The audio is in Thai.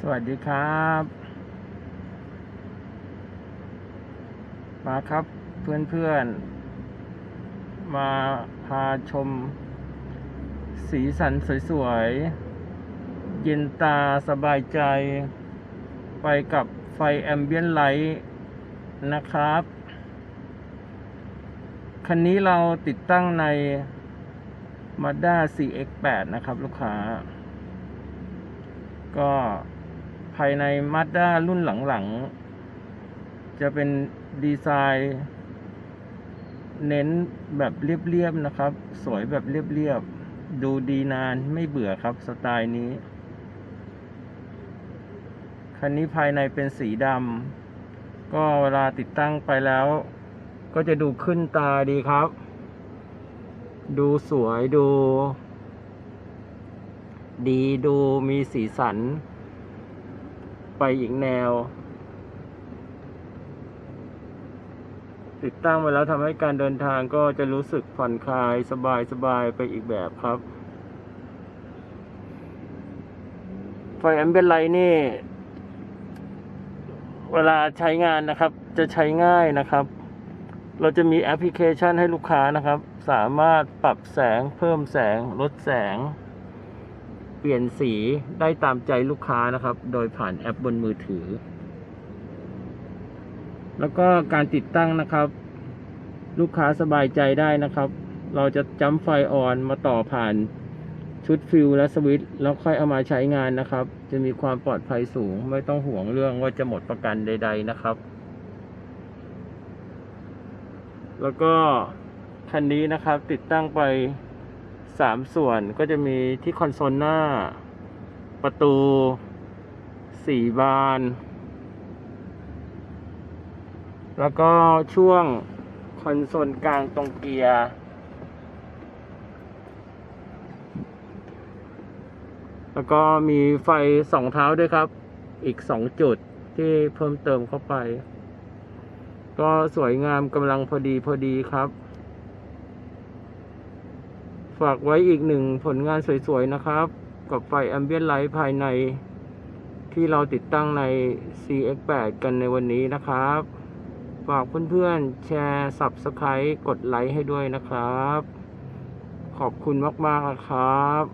สวัสดีครับ มาครับเพื่อนๆ มาพาชม สีสันสวยๆ เย็นตาสบายใจ ไปกับไฟแอมเบียนไลท์นะครับ คันนี้เราติดตั้งใน Mazda CX-8 นะครับลูกค้าก็ ภายใน Mazda รุ่นหลังๆ จะเป็นดีไซน์ เน้นแบบเรียบๆนะครับ สวยแบบเรียบๆ ดูดีนานไม่เบื่อครับสไตล์นี้ คันนี้ภายในเป็นสีดำก็เวลาติดตั้งไปแล้ว ก็จะดูขึ้นตาดีครับ ดูสวยดู ดีดูมีสีสัน ไปอีกแนว ติดตั้งไปแล้วทำให้การเดินทางก็จะรู้สึกผ่อนคลายสบายสบายไปอีกแบบครับ ไฟแอมเบนไลท์นี่ เวลาใช้งานนะครับ จะใช้ง่ายนะครับ เราจะมีแอปพลิเคชันให้ลูกค้านะครับ สามารถปรับแสงเพิ่มแสงลดแสง ปลี่ยนสีได้ตามใจลูกค้านะครับ โดยผ่านแอปบนมือถือ แล้วก็การติดตั้งนะครับ ลูกค้าสบายใจได้นะครับ เราจะจำไฟออนมาต่อผ่านชุดฟิลและสวิตช์แล้วค่อยเอามาใช้งานนะครับ จะมีความปลอดภัยสูง ไม่ต้องห่วงเรื่องว่าจะหมดประกันใด ๆนะครับ แล้วก็คันนี้นะครับติดตั้งไป สามส่วนก็จะมีที่คอนโซลหน้า ประตูสี่บาน แล้วก็ช่วงคอนโซลกลางตรงเกียร์แล้วก็มีไฟสองเท้าด้วยครับ อีกสองจุดที่เพิ่มเติมเข้าไป ก็สวยงามกำลังพอดีพอดีครับ ฝากไว้อีกหนึ่งผลงานสวยๆนะครับ กับไฟแอมเบียนไลท์ภายในที่เราติดตั้งใน CX8 กันในวันนี้นะครับ ฝากเพื่อนๆ แชร์ Subscribe กดไลค์ให้ด้วยนะครับ ขอบคุณมากๆนะครับ